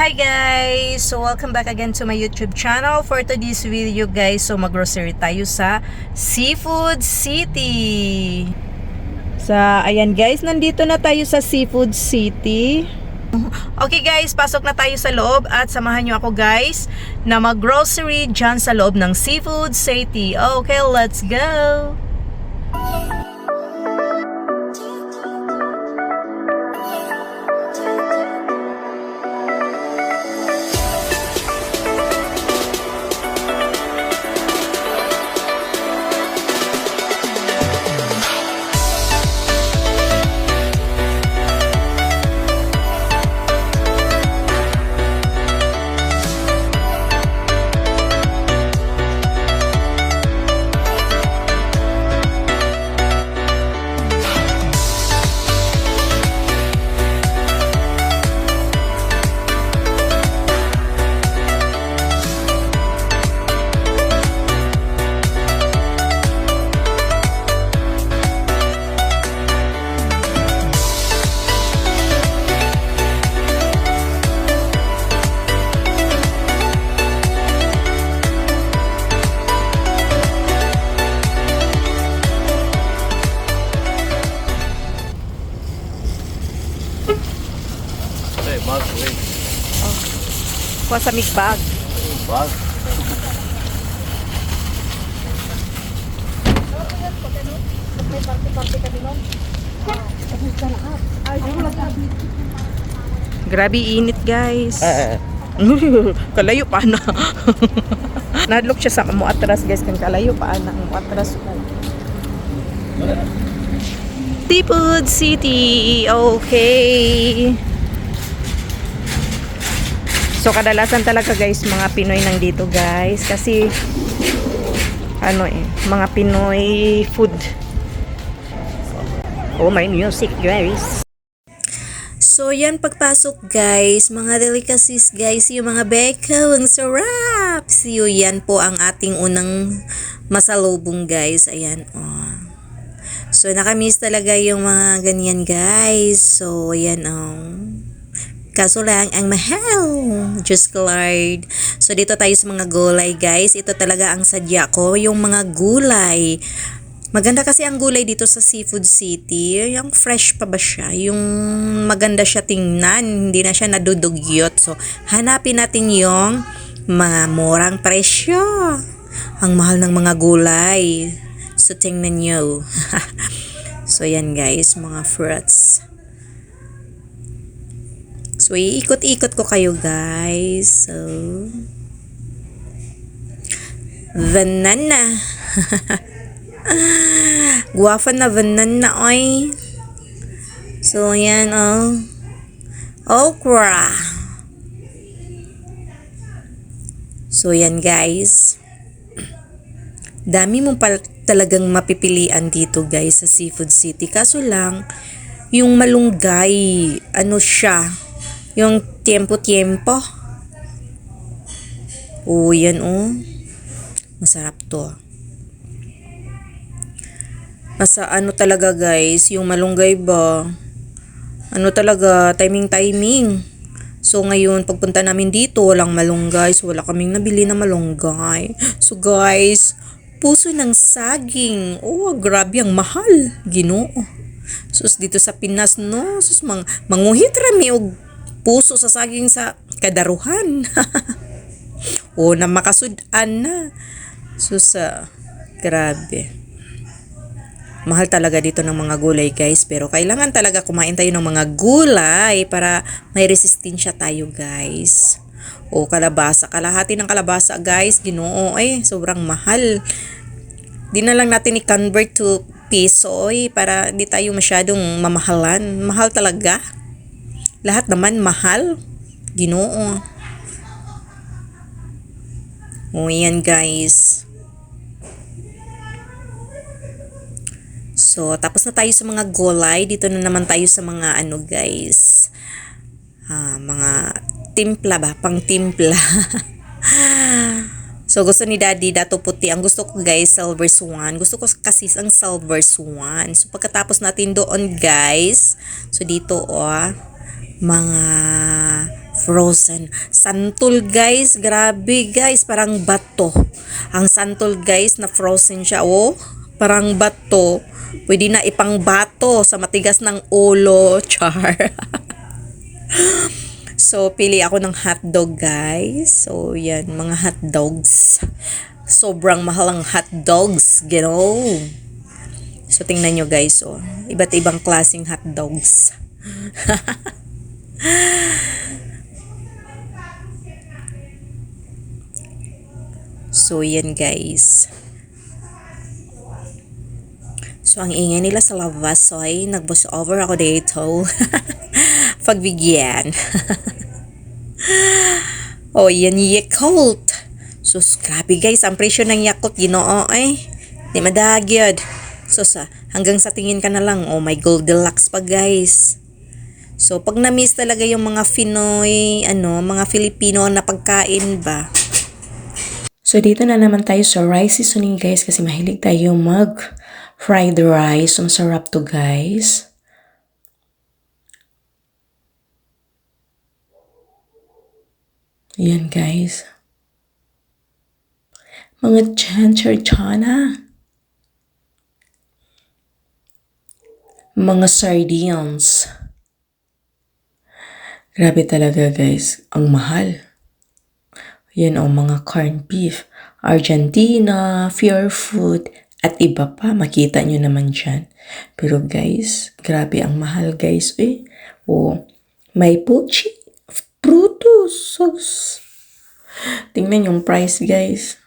Hi guys! So welcome back again to my YouTube channel. For today's video guys, so mag-grocery tayo sa Seafood City. Sa, ayan guys, nandito na tayo sa Seafood City. Okay guys, pasok na tayo sa loob at samahan nyo ako guys na mag-grocery dyan sa loob ng Seafood City. Okay, let's go! Bag, wait. Kuha sa bag. Bag. Grabe init guys. Eh, kalayo pa na. Nadlock siya sa mo atras guys kang kalayo pa na mo atras ko. Seafood City. Okay. So kadalasan talaga guys mga Pinoy nang dito guys kasi ano eh mga Pinoy food. Oh my music guys. So, yan pagpasok guys, mga delicacies guys, yung mga beko, ang sarap! So, yan po ang ating unang masalubong guys. Ayan, oh. So, nakamiss talaga yung mga ganyan guys. So, ayan, oh. Kaso lang, ang mahal. Just Lord. So, dito tayo sa mga gulay, guys. Ito talaga ang sadya ko, yung mga gulay. Maganda kasi ang gulay dito sa Seafood City. Yung fresh pa ba siya? Yung maganda siya tingnan. Hindi na siya nadudugyot. So, hanapin natin yung mga murang presyo. Ang mahal ng mga gulay. So, tingnan nyo. so, yan guys, mga fruits. So, iikot-ikot ko kayo guys. So, banana. Guwafa na banana oy. So, yan oh. Okra. So, yan guys. Dami mo pal talagang mapipilian dito guys sa Seafood City. Kaso lang, yung malunggay, ano siya, yung tiempo-tiempo. Oh, yan oh. Masarap to. Masa ano talaga guys, yung malunggay ba? Ano talaga, timing-timing. So ngayon, pagpunta namin dito, walang malunggay. So wala kaming nabili na malunggay. So guys, puso ng saging. Oh, grabe ang mahal. Ginoo. Sus dito sa Pinas no, sus mang manguhit rami og puso sa saging sa kadaruhan. o na makasudan na. Sus ah, grabe. Mahal talaga dito ng mga gulay guys pero kailangan talaga kumain tayo ng mga gulay para may resistensya tayo guys. O kalabasa, kalahati ng kalabasa guys, ginoo eh, sobrang mahal. Di na lang natin i-convert to piso eh, para di tayo masyadong mamahalan. Mahal talaga. Lahat naman mahal. Ginoo. O yan guys. So, tapos na tayo sa mga gulay. Dito na naman tayo sa mga ano guys. Ah, mga timpla ba? Pang timpla. So, gusto ni Daddy, dato puti. Ang gusto ko, guys, silver swan. Gusto ko kasi ang silver swan. So, pagkatapos natin doon, guys, so dito, oh, mga frozen. Santol guys, grabe guys, parang bato. Ang santol guys na frozen siya, oh. Parang bato. Pwede na ipang bato sa matigas ng ulo, char. so, pili ako ng hotdog guys. So, yan, mga hotdogs. Sobrang mahal ang hotdogs, you know. So, tingnan nyo guys, oh. Iba't ibang klaseng hotdogs. So, yan guys. So, ang ingay nila sa labas, so ay nag-voice over ako dito. Pagbigyan. oh, yan Yakult. So, grabe guys, ang presyo ng Yakult, ginoo eh. Di madagyod. So, sa, hanggang sa tingin ka na lang, oh my Goldilocks pa guys. So, pag na-miss talaga yung mga Pinoy, ano, mga Filipino na pagkain ba, So, dito na naman tayo sa rice seasoning, guys, kasi mahilig tayo mag fried rice. So, masarap to, guys. Yan, guys. Mga chancharchana. Mga sardines. Grabe talaga, guys. Ang mahal. Yan ang mga corned beef, Argentina, Pure Food, at iba pa. Makita nyo naman dyan. Pero guys, grabe ang mahal guys. Eh, oh, may pochi, frutos, sauce. Tingnan yung price guys.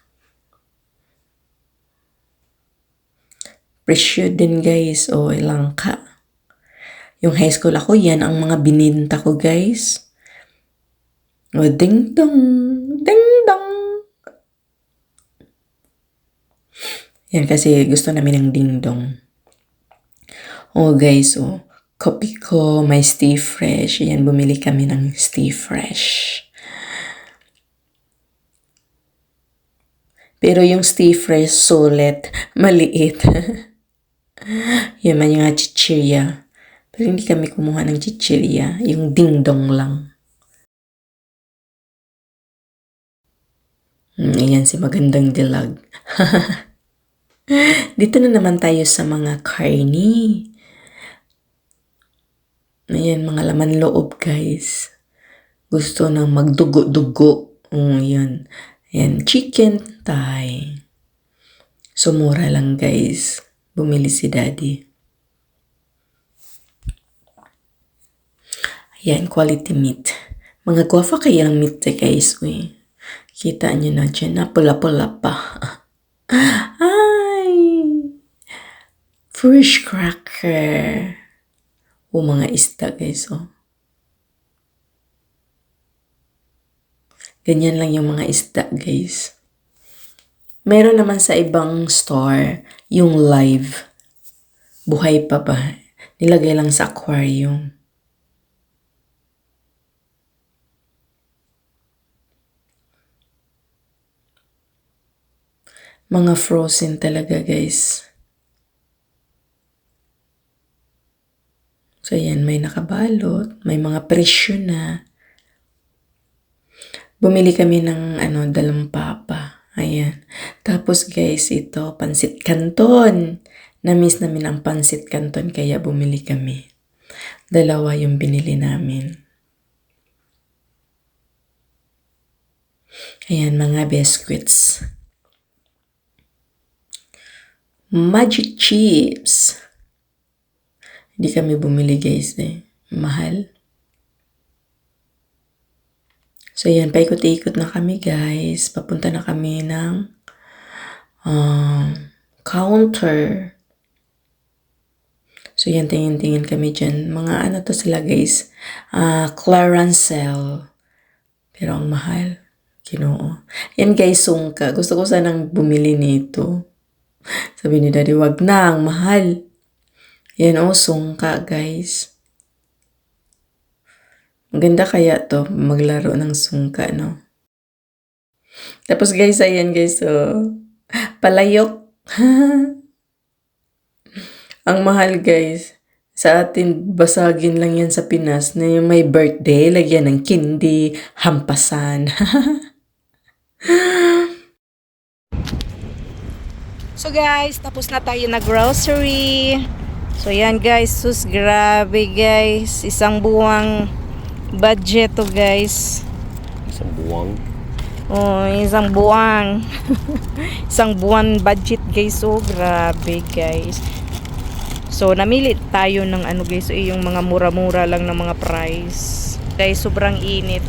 Presyo din guys. O, oh, langka. Yung high school ako, yan ang mga bininta ko guys. O, ding dong, ding dong. Yan kasi gusto namin ng ding dong. Oh guys, oh, kopi ko, may stay fresh. Yan, bumili kami ng stay fresh. Pero yung stay fresh, sulit, maliit. Yan man yung chichirya. Pero hindi kami kumuha ng chichirya. Yung ding dong lang. Mm, Ayan si magandang dilag. Dito na naman tayo sa mga karni. Ayan, mga laman loob, guys. Gusto nang magdugo-dugo. Mm, yan. Ayan, chicken thigh. So, mura lang, guys. Bumili si daddy. Ayan, quality meat. Mga guwafa kaya ang meat, eh, guys. Uy. Kita nyo na dyan na pula-pula pa. Ay! Fish cracker. O mga isda guys, oh. Ganyan lang yung mga isda guys. Meron naman sa ibang store yung live. Buhay pa ba? Nilagay lang sa aquarium. Mga frozen talaga, guys. So, yan, may nakabalot, may mga presyo na. Bumili kami ng, ano, dalampapa. Ayan. Tapos, guys, ito, pansit canton. Na-miss namin ang pansit canton, kaya bumili kami. Dalawa yung binili namin. Ayan, mga biscuits. Magic chips. Hindi kami bumili guys eh. Mahal. So yan, paikot-ikot na kami guys. Papunta na kami ng um, counter. So yan, tingin-tingin kami dyan. Mga ano to sila guys. Uh, clearance sale. Pero ang mahal. Kinoo. Yan guys, sungka. Gusto ko sanang bumili nito. Sabi ni daddy, wag na, ang mahal. Yan o, sungka guys. Maganda kaya to, maglaro ng sungka, no? Tapos guys, ayan guys, so, palayok. ang mahal guys. Sa atin, basagin lang yan sa Pinas na yung may birthday, lagyan ng kindi, hampasan. So guys, tapos na tayo na grocery. So yan guys, sus grabe guys. Isang buwang budget to guys. Isang buwang. Oh, isang buwang. isang buwan budget guys. So grabe guys. So namili tayo ng ano guys, eh, yung mga mura-mura lang ng mga price. Guys, sobrang init.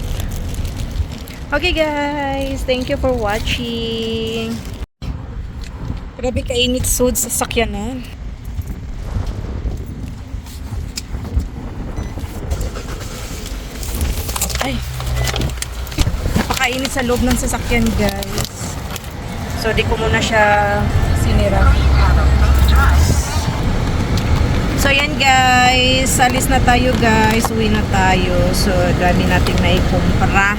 Okay guys, thank you for watching. Grabe kainit sud sa sakyanan. Ay. Napakainit sa loob ng sasakyan, guys. So, di ko muna siya sinira. So, yan guys. Salis na tayo, guys. Uwi na tayo. So, dami nating naikumpara.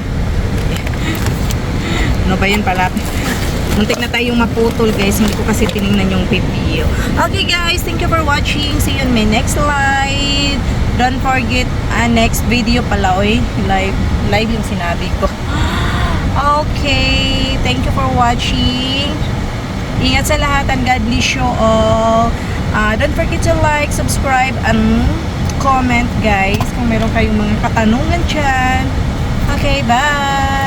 ano ba yun pala? Muntik na tayong maputol guys. Hindi ko kasi tiningnan yung PPO. Okay guys, thank you for watching. See you on my next live. Don't forget, ah, next video pala, oy. Live, live yung sinabi ko. Okay, thank you for watching. Ingat sa lahat and God bless you all. Ah, don't forget to like, subscribe, and comment guys kung meron kayong mga katanungan dyan. Okay, bye!